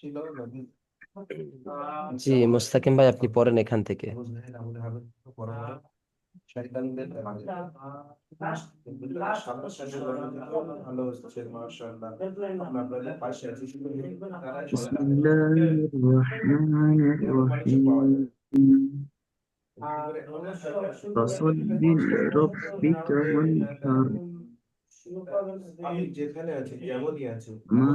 ছিল নদী জি মুস্তাকিম ভাই আপনি পড়েন এখান থেকে আবু জাহেল আবু লাহাবের বড় বড় শয়তানদের মাঝে সামনে সামনে বর্ণিত ভালো হচ্ছে মাশাআল্লাহ আমরা আপনাদের পাশে আছি শুধু তারা بسم الله الرحمن الرحيم فصل لربك وانحر আমি যেখানে আছি যেমনই আছি ما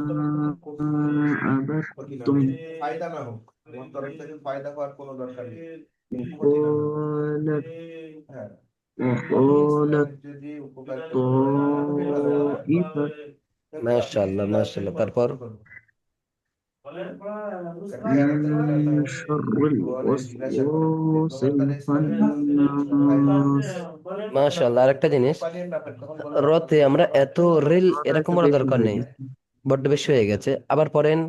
ক্ষতি না أبدتم হোক, ফায়দা না হোক আমার তরফ থেকে ফায়দা হওয়ার কোনো দরকার নেই ক্ষতি না হোক। وقالت হ্যাঁ وقالت যদি উপকার طائفة মাশাআল্লাহ মাশাআল্লাহ তারপর من شر الوسواس الخناس মাশাল্লাহ আর একটা জিনিস। রথে আমরা এত রেল এরকম বড় দরকার নেই। বড্ড বেশি হয়ে গেছে। আবার পড়েন।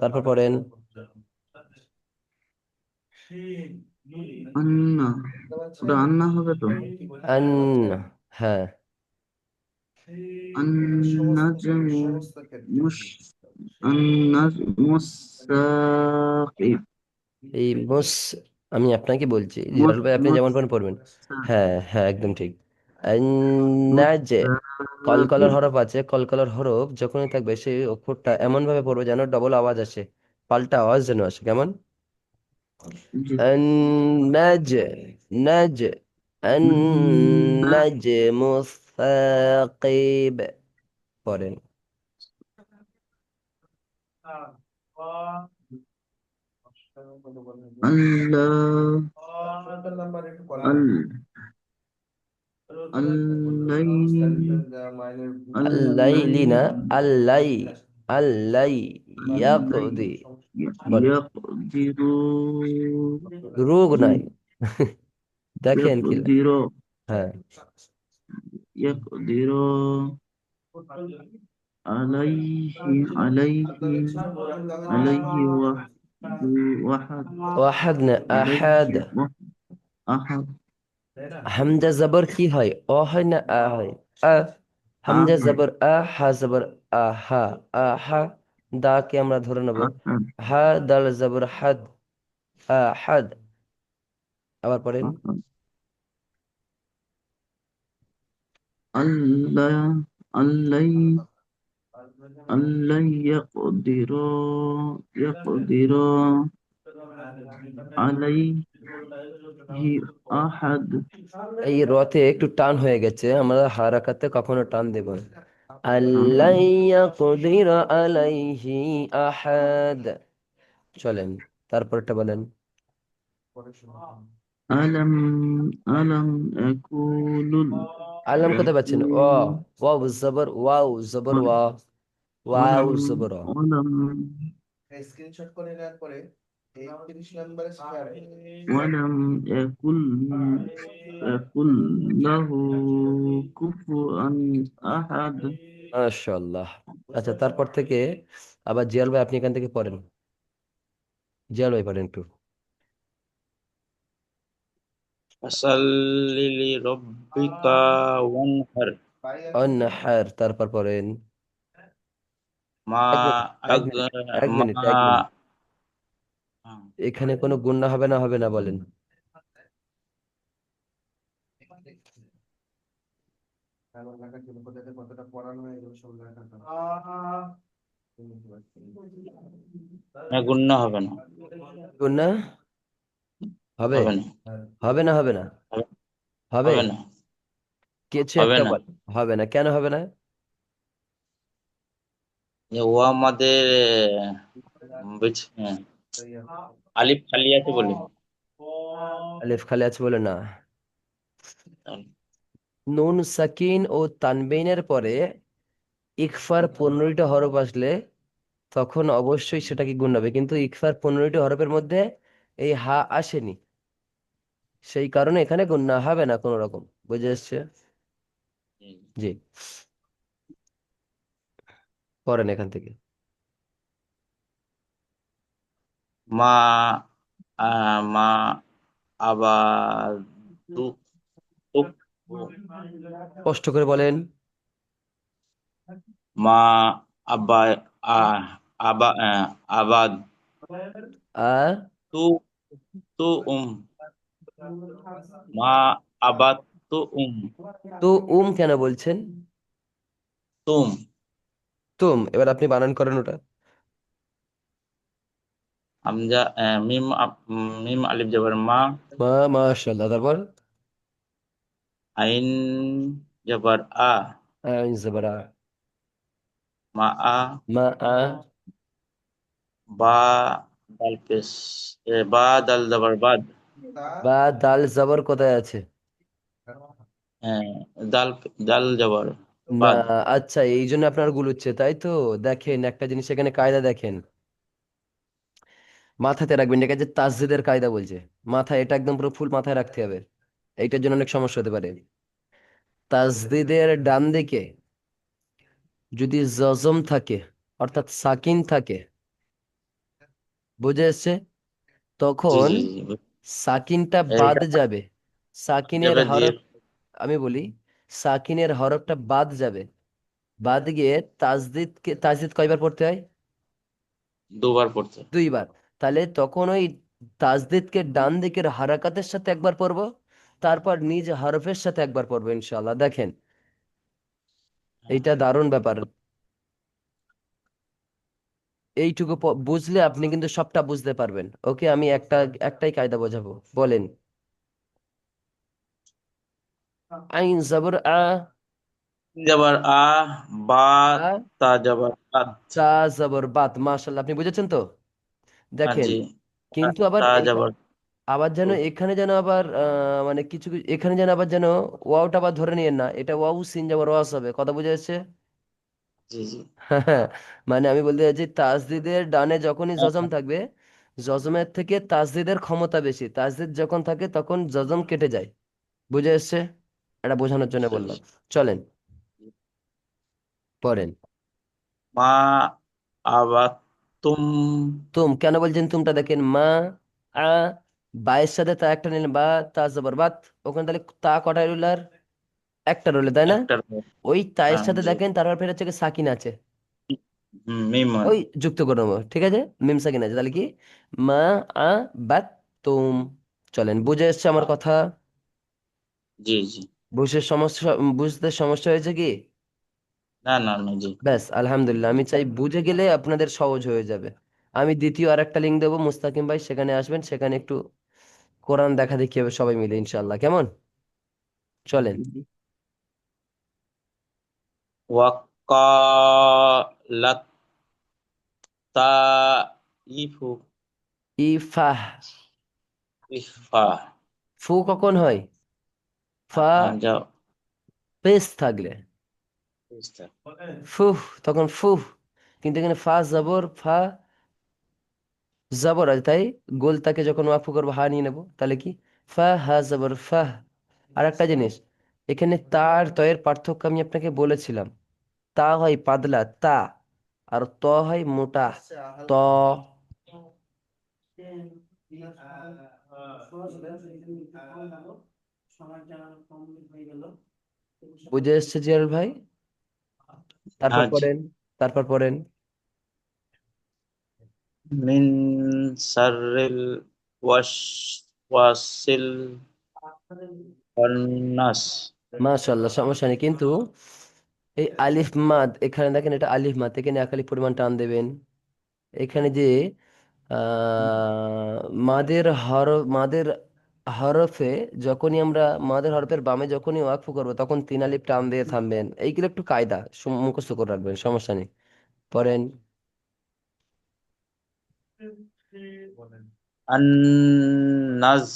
তারপর পড়েন। হবে তো? হ্যাঁ। এই মুস আমি আপনাকে বলছি জিলাল ভাই আপনি যেমন পারেন পড়বেন হ্যাঁ হ্যাঁ একদম ঠিক নাজ কলকলার হরফ আছে কলকলার হরফ যখনই থাকবে সেই অক্ষরটা এমন ভাবে পড়বে যেন ডবল আওয়াজ আসে পাল্টা আওয়াজ যেন আসে কেমন জি। النج نج النجم الثاقب পড়েন আল্লাহ আল- আল্লাইলি না আল্লাই আল্লাই ইয়াকদি ইয়াকদিরু রোগ নাই দেখেন কি ইয়াকদিরু হ্যাঁ ইয়াকদিরু আলাইহি আলাইহি আলাইহি ওয়া- ওয়াহাদ ওয়াহাদ না আহাদ আহাদ হামজা জবর কি হয় অ হয় না আ হয় আ হামজা আহা। জবর আ হা জবর আহা আহা দা কে আমরা ধরে নেব আহাদ হা দাল জবর হাদ আহাদ আবার পড়েন আহাদ আল্লাহ আল্লাই ইয়াকদিরু ইয়াকদিরু আলাইহি আহাদ এই রতে একটু টান হয়ে গেছে আমরা হারাকাতে কখনো টান দেব না। আল্লাই ইয়াকদির আলাইহি আহাদ। চলেন তারপরটা বলেন। আলম আলম আকুলুল আলম কোথায় পাচ্ছেন? ও ওয়াও জবর ওয়াও জবর ওয়া ওয়াও জবর ওয়া। আলম স্ক্রিনশট করে নেওয়ার পরে এই 30 নম্বরে স্কয়ার ولم يكن يكن له كفوا أحد মাশাআল্লাহ আচ্ছা তারপর থেকে আবার জিয়াল ভাই আপনি এখান থেকে পড়েন জিয়াল ভাই পড়েন একটু فصل لربك وانحر অন্নাহার তারপর পড়েন মা এক এক মিনিট এক মিনিট এখানে কোনো গুন্না হবে না হবে না বলেন। হবে না। গুন্না হবে? হবে না। হবে না হবে না। হবে হবে? না। কিছু হবে একটা না। বল। হবে না। কেন হবে না? ও আমাদের হ্যাঁ, আলিফ খালি আছে বলে। আলিফ খালি আছে বলে না। নুন সাকিন ও তানবিনের পরে ইকফার পনেরোটা হরফ আসলে তখন অবশ্যই সেটাকে গুণ হবে। কিন্তু ইকফার পনেরোটি হরফের মধ্যে এই হা আসেনি। সেই কারণে এখানে গুণা হবে না কোনো রকম। বুঝে হুম। জি। পড়েন এখান থেকে? মা মা আবার কষ্ট করে বলেন। মা আবা আবা আবাদ আ তু তু উম মা আবাদ তু উম তো উম কেন বলছেন? তুম। তুম এবার আপনি বানান করেন ওটা। আহ, মিম মিম আলিফ জবর মা। মা মাশাআল্লাহ তারপর? আইন জবর আ। আইন জবরা মা আ। মা আ। বা দাল পেশ বা দাল জবর বাদ। বা দাল জবর কোথায় আছে? হ্যাঁ, দাল দাল জবর। বাদ আচ্ছা এই জন্য আপনার গুলোচ্ছে তাই তো? দেখেন একটা জিনিস এখানে কায়দা দেখেন। মাথাতে রাখবেন এটা যে তাসজিদের কায়দা বলছে। মাথায় এটা একদম পুরো ফুল মাথায় রাখতে হবে। এইটার জন্য অনেক সমস্যা হতে পারে। তাসদিদের ডান দিকে যদি জজম থাকে অর্থাৎ সাকিন থাকে বুঝে এসছে? জি তখন জি জি। সাকিনটা বাদ এটা যাবে। সাকিনের এটা দিয়ে হরফ আমি বলি সাকিনের হরফটা বাদ যাবে। বাদ গিয়ে তাসদিদকে তাজদিদ কয়বার পড়তে হয়? দুবার পড়তে দুইবার। তাহলে তখন ওই তাসদিদকে ডান দিকের হারাকাতের সাথে একবার পড়ব তারপর নিজ হরফের সাথে একবার পড়ব ইনশাআল্লাহ। দেখেন এইটা দারুণ ব্যাপার। এইটুকু বুঝলে আপনি কিন্তু সবটা বুঝতে পারবেন। ওকে আমি একটা একটাই কায়দা বোঝাবো। বলেন। আইন জবর আ। জবর আ বা তা জবর আদ তা জবর বাত মাশাআল্লাহ আপনি বুঝেছেন তো? হ্যাঁ দেখেন জি। কিন্তু আবার তা জবর। আবার যেন এখানে যেন আবার মানে কিছু কিছু- এখানে যেন আবার যেন ওয়াওটা আবার ধরে নিয়েন না এটা ওয়াও সিন যাবার ওয়াস হবে কথা বুঝে যাচ্ছে? জি জি। মানে আমি বলতে চাইছি তাসদিদের ডানে যখনই হ্যাঁ, জজম থাকবে জজমের থেকে তাসদিদের ক্ষমতা বেশি তাসদিদ যখন থাকে তখন জজম কেটে যায় বুঝে এসছে এটা বোঝানোর জন্য বললাম। চলেন। পড়েন। মা আবাদ তুম। তুম কেন বলছেন তুমটা দেখেন? মা আ বায়ের সাথে তা একটা নিলেন বা তা জবর। বাত ওখানে তাহলে তা রইল আর? একটা রইল তাই না? ওই তায়ের সাথে দেখেন তারপর ফের হচ্ছে কি সাকিন আছে। ওই যুক্ত করে নেব ঠিক আছে? মিম সাকিন আছে। তাহলে কি? মা আ বাত তুম। চলেন বুঝে এসছে আমার কথা? জি জি। বুঝে সমস্যা বুঝতে সমস্যা হয়েছে কি? না না না জি। ব্যাস আলহামদুলিল্লাহ। আমি চাই বুঝে গেলে আপনাদের সহজ হয়ে যাবে। আমি দ্বিতীয় আর একটা লিঙ্ক দেবো মুস্তাকিম ভাই সেখানে আসবেন সেখানে একটু কোরআন দেখা দেখি হবে সবাই মিলে ইনশাল্লাহ কেমন? চলেন। ওয়াকালাত তাইফু ইফাহ। ইফা ফু কখন হয়? ফা হামজা পেস থাকলে ফুহ তখন ফুহ কিন্তু এখানে ফা জবর ফা জবর আছে তাই গোলতাকে যখন ওয়াফু করব হা নিয়ে নেব তাহলে কি ফা হা জবর ফাহ আর একটা জিনিস এখানে তার তয়ের পার্থক্য আমি আপনাকে বলেছিলাম তা হয় পাতলা তা আর ত হয় মোটা ত বুঝে এসছে জিয়াল ভাই? তারপর হ্যাঁ পড়েন তারপর পড়েন। মিন সাররিল ওয়াস ওয়াসিল ওয়ান্নাস। মাশাল্লাহ সমস্যা নেই। কিন্তু এই আলিফ মাদ এখানে দেখেন এটা আলিফ মাদ এখানে এক আলিফ পরিমাণ টান দেবেন। এখানে যে আহ মাদের হর মাদের হরফে যখনই আমরা মাদের হরফের বামে যখনই ওয়াকফ করব তখন তিন আলিফ টান দিয়ে থামবেন। এইগুলো একটু কায়দা মুখস্থ করে রাখবেন সমস্যা নেই। পড়েন। আন্নাজ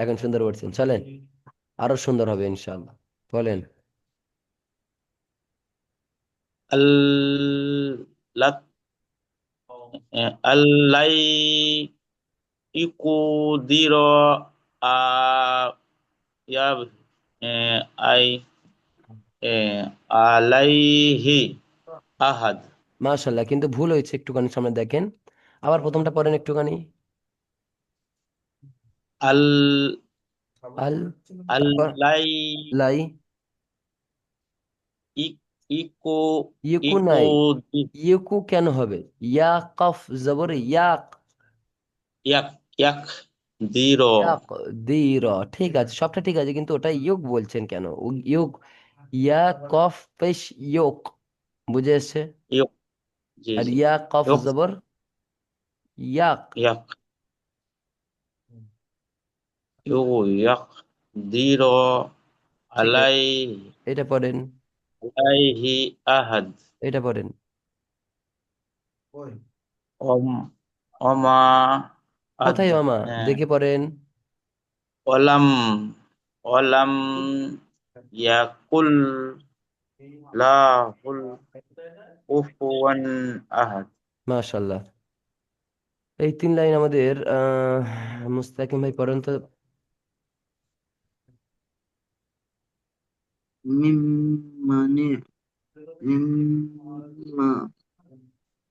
এখন সুন্দর বলছেন চলেন। আরও সুন্দর হবে ইনশাআল্লাহ। বলেন আল্লাত আল্লাই ইকুদির আই আলাইহি আহাদ মাশাল্লাহ কিন্তু ভুল হয়েছে একটুখানি সামনে দেখেন। আবার প্রথমটা পড়েন একটুখানি। আল আল তারপর আল্লাই লাই। ইক ইকো ইকু নাই। ইকো কেন হবে? ইয়া কফ জবর ইয়াক। ইয়াক ইয়াক দির। ইয়াক দির ঠিক আছে সবটা ঠিক আছে কিন্তু ওটা ইউক বলছেন কেন? ইয়া কফ পেশ ইউক বুঝে এসছে? ইয়ক জি আর ইয়া কফ ইয়ক। জবর ইয়াক। ইয়াক। ইয়াক দির আলাই। এটা পড়েন। আলাইহি আহাদ। এটা পড়েন। অম অমা কোথায় মামা হ্যাঁ। দেখে পড়েন। অলাম অলাম ইয়াকুল লাহুল কুফুয়ান আহাদ। মাশাল্লাহ এই তিন লাইন আমাদের আহ মুস্তাকিম ভাই পড়েন তো। মিম মানে মিম্মা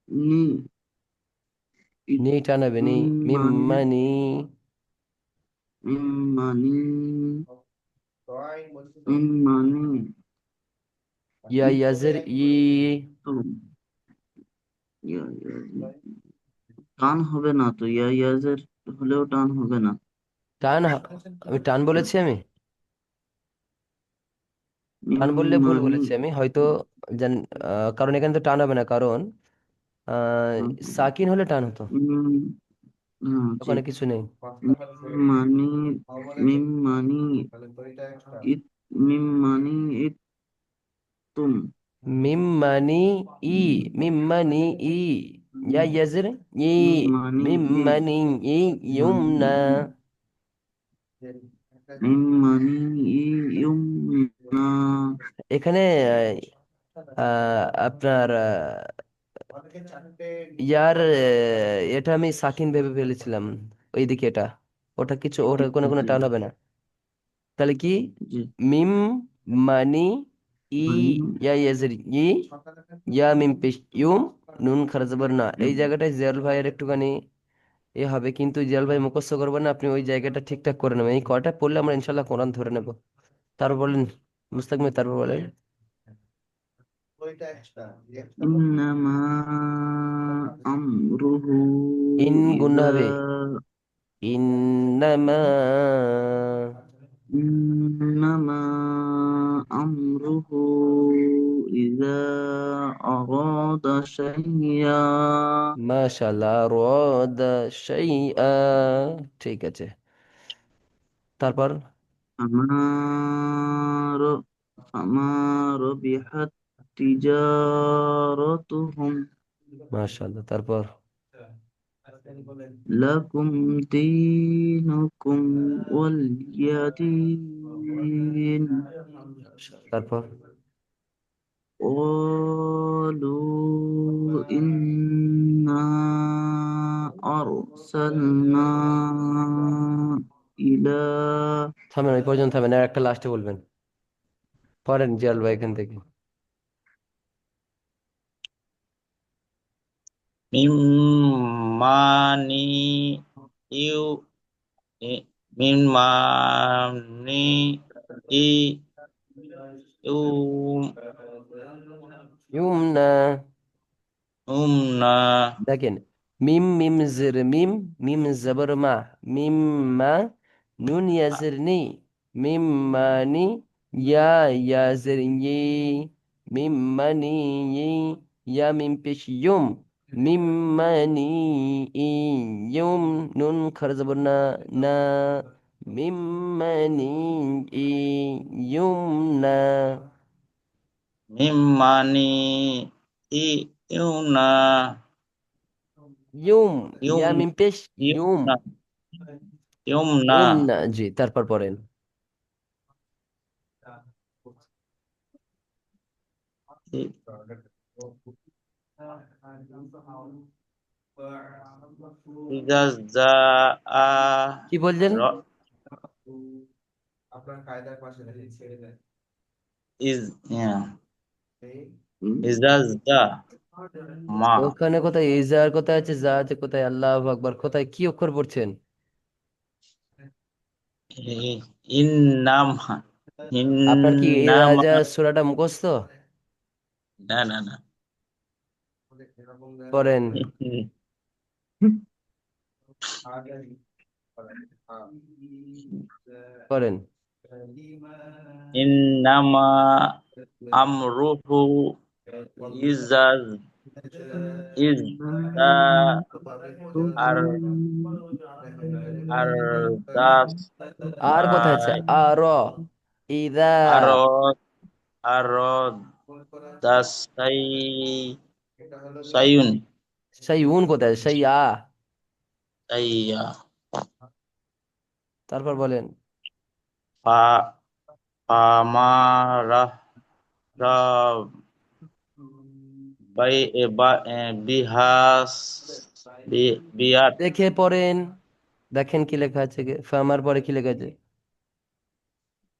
নি নি টানাবে নি মিম্মানি মিম্মানি মিম্মানি মিম্মানি ইয়া ইয়াজের ই। টান হবে না তো ইয়া ইয়াজের হলেও টান হবে না। টান আমি টান বলেছি আমি? টান বললে ভুল বলেছি আমি। হয়তো জান আহ, কারণ এখানে তো টান হবে না কারণ আহ, সাকিন হলে টান হতো। মিম ওখানে কিছু নেই। এটা একটা ইত মিম্মানি ইত তুম। মিম্মানি ই মিম্মানি ই ইয়া ইয়াজের ই মিম্মানি ই। মিম্মানি ই ইউমনা। ইউমনা। এখানে আপনার ইয়ার এটা আমি সাকিন ভেবে ফেলেছিলাম ওইদিকে এটা। ওটা কিছু ওটা কোনো কোনো টান হবে না। তাহলে কি? মিম মানি ই ইয়া ইয়াজের ই ইয়া মিম পেশ ইউম নুন খারা জবর না। এই জায়গাটায় জিয়াল ভাইয়ের একটুখানি এ হবে কিন্তু জিয়াল ভাই মুখস্থ করবেন না আপনি ওই জায়গাটা ঠিকঠাক করে নেবেন। এই কয়টা পড়লে আমরা ইনশাল্লাহ কোরআন ধরে নেব। তারপর বলেন। মুস্তাকিম তারপর একটা ইন্নামা আমরুহু ইন গুণা হবে। ইন্নামা ইন্নামা আমরুহু ইযা আরাদা শাইয়া। মাশাআল্লাহ রাদা শাইআ ঠিক আছে। তারপর? আমার আমার বিহাত তিজারাতুহুম মাশাআল্লাহ তারপর লাকুম দীনুকুম ওয়ালিয়াদিন তারপর قالوا إنا أرسلنا থামেন ওই পর্যন্ত থামেন আর একটা লাস্টে বলবেন। পড়েন জিয়াল ভাই এখান থেকে। মিম্মানি ইউ মিম্মানি ই ইউ ইউমনা। উমনা। দেখেন মিম মিম জের মিম মিম জবর মা মিম মা নুন ইয়াজের নি মিম মানি ইয়া ইয়াজের ই মিম মানি ই ইয়া মিম পেশ ইউম মিম মানি ই ইউম নুন খার জবর না না মিম ইউমনা জি তারপর পড়েন। কি বলছেন আপনার কায়দার পাশে ছেড়ে দেন। ইজ ইয়া, এই ইজা জা মা। ওখানে কোথায় ইজার কোথায় আছে যা আছে কোথায় আল্লাহ আকবার কোথায় কি অক্ষর পড়ছেন? ইন্নাম আপনার কি এই ইন্নামা রাজা সূরাটা মুখস্থ? না না না। পড়েন। পড়েন। ইন্নামা আমরুহু ইজাজ ইজা আর আর দাস আর কোথায় আছে? আর ইদা আর আর দাস সাই সাইউন। শাইউন কোথায়? শাইয়া সাইয়া। তারপর বলেন। ফা ফামারা রা বাই এ বা এ বিহাস বি বিয়াত দেখে পড়েন। দেখেন কি লেখা আছে ফামার পরে কি লেখা আছে?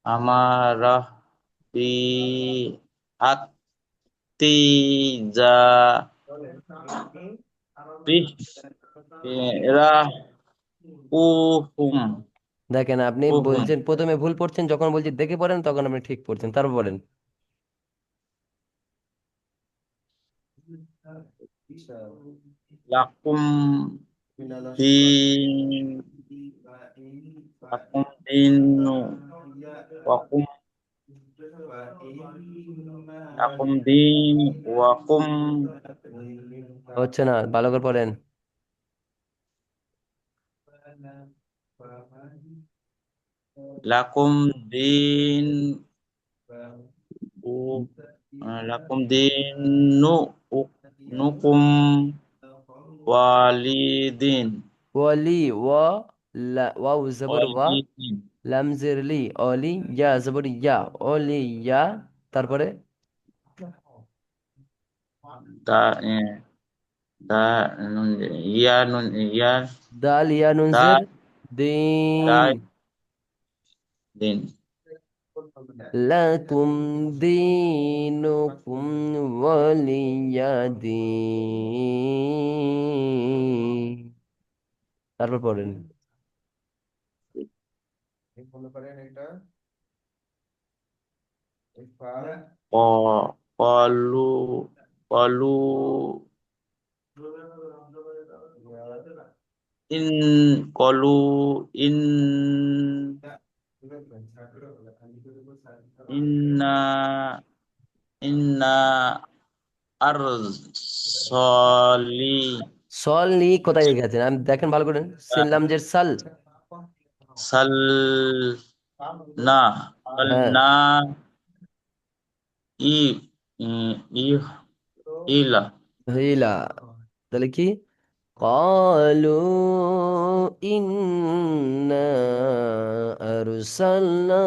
আমারা দেখেন আপনি। বলছেন প্রথমে ভুল পড়ছেন যখন বলছি দেখে পড়েন তখন আপনি ঠিক পড়ছেন। তারপর বলেন লাকুম দিন লাকুম দিনু ওয়াকুম লাকুম দিন ওয়াকুম হচ্ছে না ভালো করে পড়েন। লাকুম দিন ও লাকুম দিনু নুকুম ওয়ালিদিন ওয়ালি ওয়া লা ওয়াও জবর ওয়া ওয়ালিদিন লাম জের লি অলি ইয়া জবর ইয়া অলি ইয়া তারপরে দা এ, দা নুন ইয়া নুন ইয়া দাল ইয়া নুন দা জের দিন দা দিন লাকুম দিনুকুম ওয়ালিয়া দিন তারপর পড়েন। এটা কলু কলু ইন কলু ইন ইন্না ইন্না আরসলি। সল নি কোথায় লেখা আছে আমি দেখেন ভালো করে। সিন লাম জের সাল। সাল না সাল হ্যাঁ। না ই ই ইলা। হিলা। তাহলে কি? قالوا إنا أرسلنا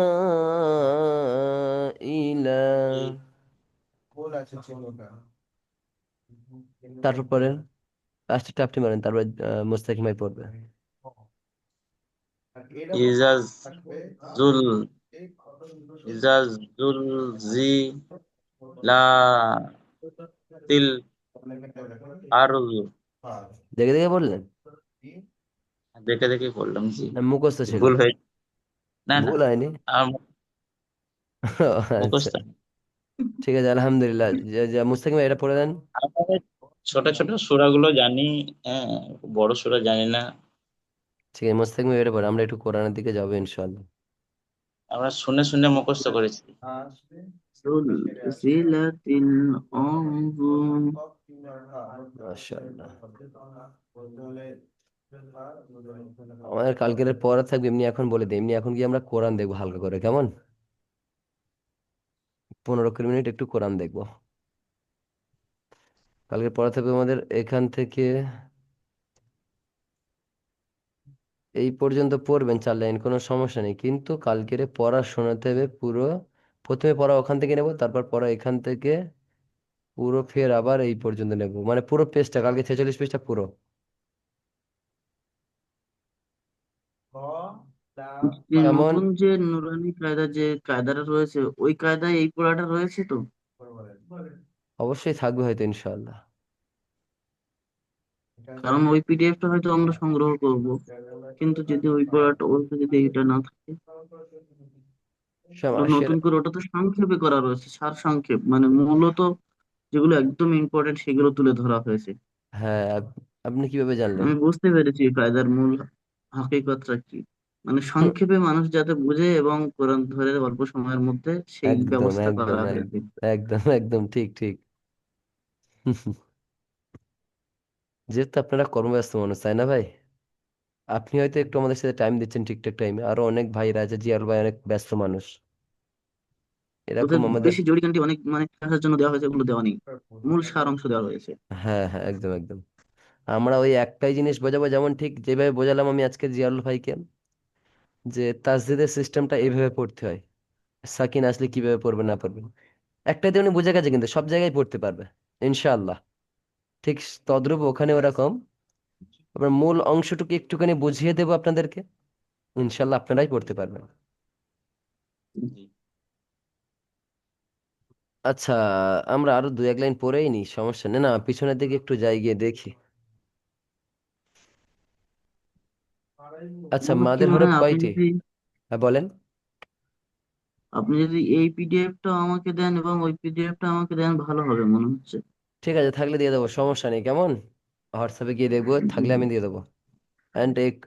إلى কোল আছে চিহ্নটা তারপর পড়েন লাস্টে টাপটি মারেন তারপর মুস্তাকিম ভাই পড়বে ইজাজ থাকবে জুল এই ইজাজ জুল জি লা তিল আরজু দেখে দেখে পড়লেন দেখে দেখে করলাম জি। না মুখস্থ ছিল ভুল হয়ে না না। ভুল হয়নি? আচ্ছা। মুখস্থ। ঠিক আছে আলহামদুলিল্লাহ। যে যে মুস্তাকিম ভাই এটা পড়ে দেন। ছোট ছোট সূরাগুলো জানি হ্যাঁ বড় সূরা জানি না। ঠিক আছে মুস্তাকিম ভাই এটা পড়ে। আমরা একটু কোরআনের দিকে যাব ইনশাআল্লাহ। আমরা শুনে শুনে মুখস্থ করেছি। আমাদের কালকের পড়া থাকবে, এমনি এখন বলে দিই এমনি এখন গিয়ে আমরা কোরআন দেখব হালকা করে, কেমন? পনেরো কুড়ি মিনিট একটু কোরআন দেখব। কালকে পড়া থাকবে আমাদের এখান থেকে এই পর্যন্ত পড়বেন চার লাইন, কোনো সমস্যা নেই। কিন্তু কালকের পড়া শোনাতে হবে পুরো, প্রথমে পড়া ওখান থেকে নেব, তারপর পড়া এখান থেকে পুরো ফের আবার এই পর্যন্ত নেব মানে পুরো পেজটা কালকে ছেচল্লিশ পেজটা পুরো? নতুন যে নুরানি কায়দা যে কায়দাটা রয়েছে ওই কায়দায় এই পড়াটা রয়েছে তো? অবশ্যই থাকবে হয়তো ইনশাআল্লাহ। কারণ ওই পিডিএফটা হয়তো আমরা সংগ্রহ করব। কিন্তু যদি ওই পড়াটা ওইটা যদি এটা না থাকে নতুন করে ওটা তো সংক্ষেপে করা রয়েছে সার সংক্ষেপ মানে মূলত যেগুলো একদম ইম্পর্টেন্ট সেগুলো তুলে ধরা হয়েছে। হ্যাঁ আপ- আপনি কীভাবে জানলেন? আমি বুঝতে পেরেছি কায়দার মূল হাকিকতটা কি। মানে সংক্ষেপে মানুষ যাতে বুঝে এবং কোরআন ধরে অল্প সময়ের মধ্যে সেই একদম ব্যবস্থা একদম করা একদম হয়েছে। একদম একদম ঠিক ঠিক। যেহেতু আপনারা কর্মব্যস্ত মানুষ তাই না ভাই? আপনি হয়তো একটু আমাদের সাথে টাইম দিচ্ছেন ঠিকঠাক টাইমে আরও অনেক ভাইরা আছে জিয়াল ভাই অনেক ব্যস্ত মানুষ। এরকম আমাদের বেশি অনেক মানে জন্য দেওয়া হয়েছে ওগুলো দেওয়া নেই। মূল সার অংশ দেওয়া হয়েছে। হ্যাঁ হ্যাঁ একদম একদম। আমরা ওই একটাই জিনিস বোঝাবো যেমন ঠিক যেভাবে বোঝালাম আমি আজকে জিয়াউল ভাইকে যে তাসদিদের সিস্টেমটা এইভাবে পড়তে হয়। সাকিন আসলে কীভাবে পড়বে না পড়বে। একটাইতে উনি বুঝে গেছে কিন্তু সব জায়গায় পড়তে পারবে ইনশাআল্লাহ। ঠিক তদ্রূপ ওখানে ওরকম। আবার মূল অংশটুকু একটুখানি বুঝিয়ে দেবো আপনাদেরকে। ইনশাআল্লাহ আপনারাই পড়তে পারবেন। জি। আচ্ছা আমরা আরও দু এক লাইন পড়েই নি সমস্যা নেই। না পিছনের দিকে একটু যাই গিয়ে দেখি। আচ্ছা মাদের হরফ আপনি কয়টি? যদি হ্যাঁ বলেন। আপনি যদি এই পিডিএফটা আমাকে দেন এবং ওই পিডিএফটা আমাকে দেন ভালো হবে মনে হচ্ছে। ঠিক আছে থাকলে দিয়ে দেবো সমস্যা নেই কেমন? হোয়াটসঅ্যাপে গিয়ে দেখব থাকলে আমি দিয়ে দেবো। অ্যান্ড এক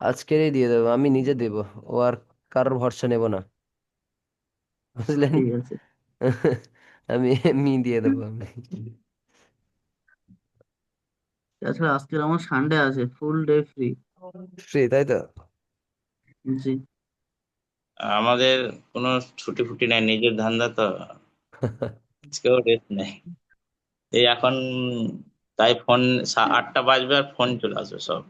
আজকেরই দিয়ে দেবো আমি নিজে দেবো ও আর কারোর ভরসা নেব না। বুঝলেন? ঠিক আছে। আমি এমনি দিয়ে দেবো আমি। তাছাড়া আজকের আমার সানডে আছে ফুল ডে ফ্রি ফ্রি তাই তো? জি। আমাদের কোনো ছুটি ফুটি নাই নিজের ধান্দা তো। আজকেও রেস্ট নেই। এই এখন তাই ফোন আটটা বাজবে আর ফোন চলে আসবে সব।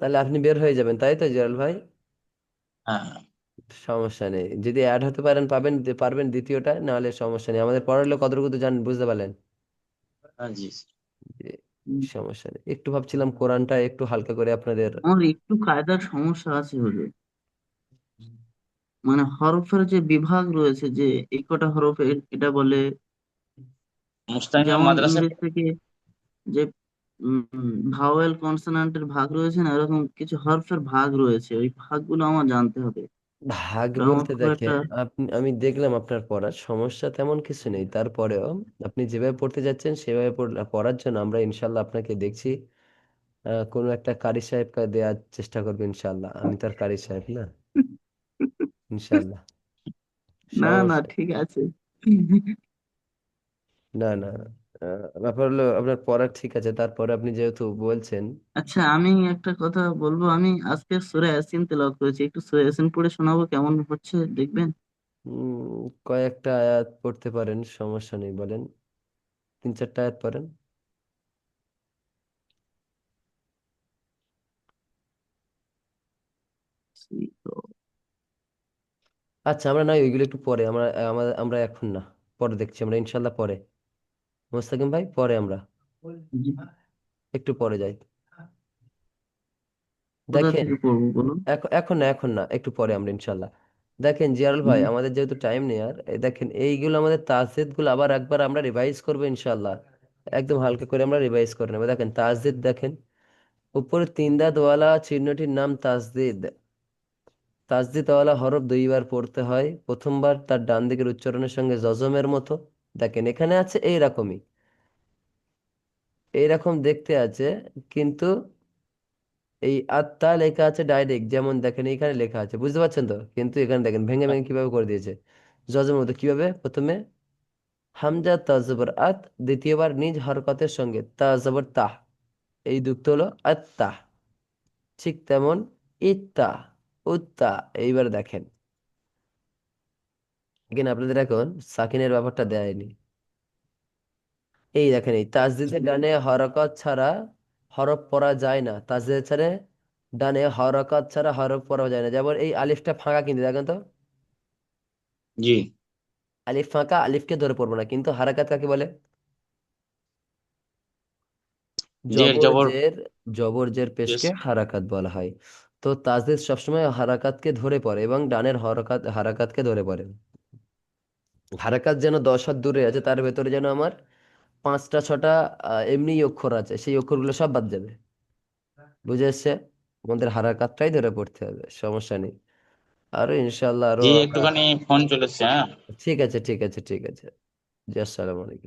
তাহলে আপনি বের হয়ে যাবেন তাই তো জয়াল ভাই? হ্যাঁ। সমস্যা নেই। যদি অ্যাড হতে পারেন পাবেন পারবেন দ্বিতীয়টা নাহলে সমস্যা নেই। আমাদের পড়ার লোক কতটুকু তো জান বুঝতে পারলেন? হ্যাঁ, জি। সমস্যা নেই। একটু ভাবছিলাম কোরআনটা একটু হালকা করে আপনাদের আমার একটু কায়দার সমস্যা আছে হুজুর মানে হরফের যে বিভাগ রয়েছে যে এই কটা হরফ এটা বলে যেমন মাদ্রাসা? ইংরেজি থেকে যে ভাওয়েল কনসোনান্টের ভাগ রয়েছে না এরকম কিছু হরফের ভাগ রয়েছে। ওই ভাগগুলো আমার জানতে হবে। ভাগ আমার বলতে খুব দেখেন একটা আপনি আমি দেখলাম আপনার পড়ার সমস্যা তেমন কিছু নেই। তারপরেও আপনি যেভাবে পড়তে যাচ্ছেন সেভাবে পড়- পড়ার জন্য আমরা ইনশাল্লাহ আপনাকে দেখছি। আহ, কোনো একটা কারি সাহেবকে দেওয়ার চেষ্টা করব ইনশাল্লাহ। আমি তো আর কারি সাহেব না? ইনশাল্লাহ। না না সমস্যা। ঠিক আছে। না না আহ, ব্যাপার হলো আপনার পড়া ঠিক আছে তারপরে আপনি যেহেতু বলছেন। আচ্ছা আমি একটা কথা বলব আমি আজকে সূরা ইয়াসিন তেলাওয়াত করেছি একটু সূরা ইয়াসিন পড়ে শোনাবো কেমন হচ্ছে দেখবেন? উম, কয়েকটা আয়াত পড়তে পারেন সমস্যা নেই বলেন। তিন চারটা আয়াত পড়েন। আচ্ছা আমরা না ওইগুলো একটু পরে আমরা আমরা আমরা এখন না পরে দেখছি আমরা ইনশাল্লাহ পরে। মোস্তাকিম ভাই পরে আমরা। একটু পরে যাই। দেখেন এখন না এখন না একটু পরে আমরা ইনশাল্লাহ। দেখেন জিয়ারুল ভাই আমাদের যেহেতু টাইম নেই আর দেখেন এইগুলো আমাদের তাসদিদগুলো আবার একবার আমরা রিভাইজ করব ইনশাল্লাহ। একদম হালকা করে আমরা রিভাইজ করে নেব। দেখেন তাজদিদ দেখেন উপরে তিন দাঁতওয়ালা চিহ্নটির নাম তাজদিদ। তাসদিদওয়ালা হরফ দুইবার পড়তে হয়। প্রথমবার তার ডান দিকের উচ্চারণের সঙ্গে জজমের মতো। দেখেন, এখানে আছে এইরকমই। এইরকম দেখতে আছে, কিন্তু এই আত্মা লেখা আছে ডাইরেক্ট যেমন দেখেন এখানে লেখা আছে, বুঝতে পারছেন তো? কিন্তু এখানে দেখেন ভেঙে ভেঙে কীভাবে করে দিয়েছে? জজমের মতো কীভাবে? প্রথমে, হামজা তা জবর আত, দ্বিতীয়বার নিজ হরকতের সঙ্গে তা জবর তাহ, এই যুক্ত হলো আত্মা, ঠিক তেমন ইত্তা, উত্তা, এইবার দেখেন। এখানে আপনাদের এখন সাকিনের ব্যাপারটা দেয়নি। এই দেখেন এই তাসদিদের ডানে হরকত ছাড়া হরফ পড়া যায় না। তাসদিদের ছাড়া ডানে হরকত ছাড়া হরফ পড়া যায় না। যেমন এই আলিফটা ফাঁকা কিন্তু দেখেন তো। জি। আলিফ ফাঁকা আলিফকে ধরে পড়ব না কিন্তু হারাকাত কাকে বলে? জের জবর জের জবর জের পেশকে হারাকাত বলা হয়। তো তাসদিদ সবসময় হারাকাতকে ধরে পড়ে এবং ডানের হরকাত হারাকাতকে ধরে পড়ে। হারাকাত যেন দশ হাত দূরে আছে তার ভেতরে যেন আমার পাঁচটা ছটা এমনি অক্ষর আছে সেই অক্ষরগুলো সব বাদ যাবে। বুঝে এসছে? আমাদের হারাকাতটাই ধরে পড়তে হবে সমস্যা নেই। আরও ইনশাল্লাহ আরও একটুখানি ফোন চলেছে হ্যাঁ। ঠিক আছে ঠিক আছে ঠিক আছে। জি আসসালামু আলাইকুম।